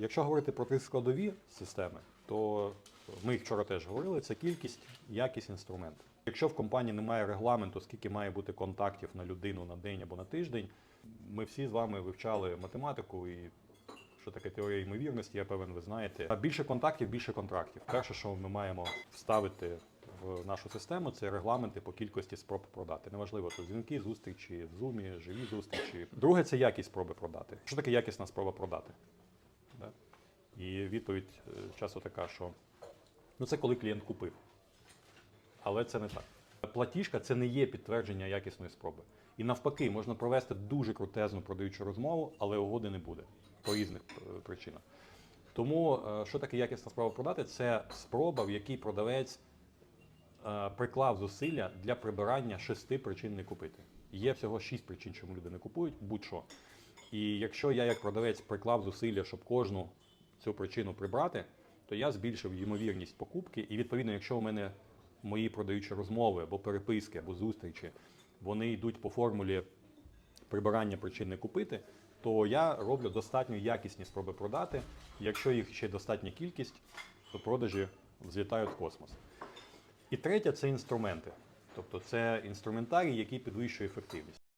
якщо говорити про три складові системи, то ми їх вчора теж говорили, це кількість, якість, інструмент. Якщо в компанії немає регламенту, скільки має бути контактів на людину на день або на тиждень, ми всі з вами вивчали математику і що таке теорія ймовірності, я певен, ви знаєте. А більше контактів, більше контрактів. Перше, що ми маємо вставити в нашу систему, це регламенти по кількості спроб продати. Неважливо, то дзвінки, зустрічі в зумі, живі зустрічі. Друге, це якість спроби продати. Що таке якісна спроба продати? І відповідь е, часто така, що ну це коли клієнт купив. Але це не так. Платіжка це не є підтвердження якісної спроби. І навпаки, можна провести дуже крутезну продаючу розмову, але угоди не буде по різних е, причинах. Тому е, що таке якісна спроба продати? Це спроба, в якій продавець приклав зусилля для прибирання шести причин не купити. Є всього шість причин, чому люди не купують, будь-що. І якщо я як продавець приклав зусилля, щоб кожну цю причину прибрати, то я збільшив ймовірність покупки. І відповідно, якщо у мене мої продаючі розмови або переписки, або зустрічі, вони йдуть по формулі прибирання причин не купити, то я роблю достатньо якісні спроби продати. Якщо їх ще достатня кількість, то продажі взлітають в космос. І третє це інструменти. Тобто це інструментарій, який підвищує ефективність.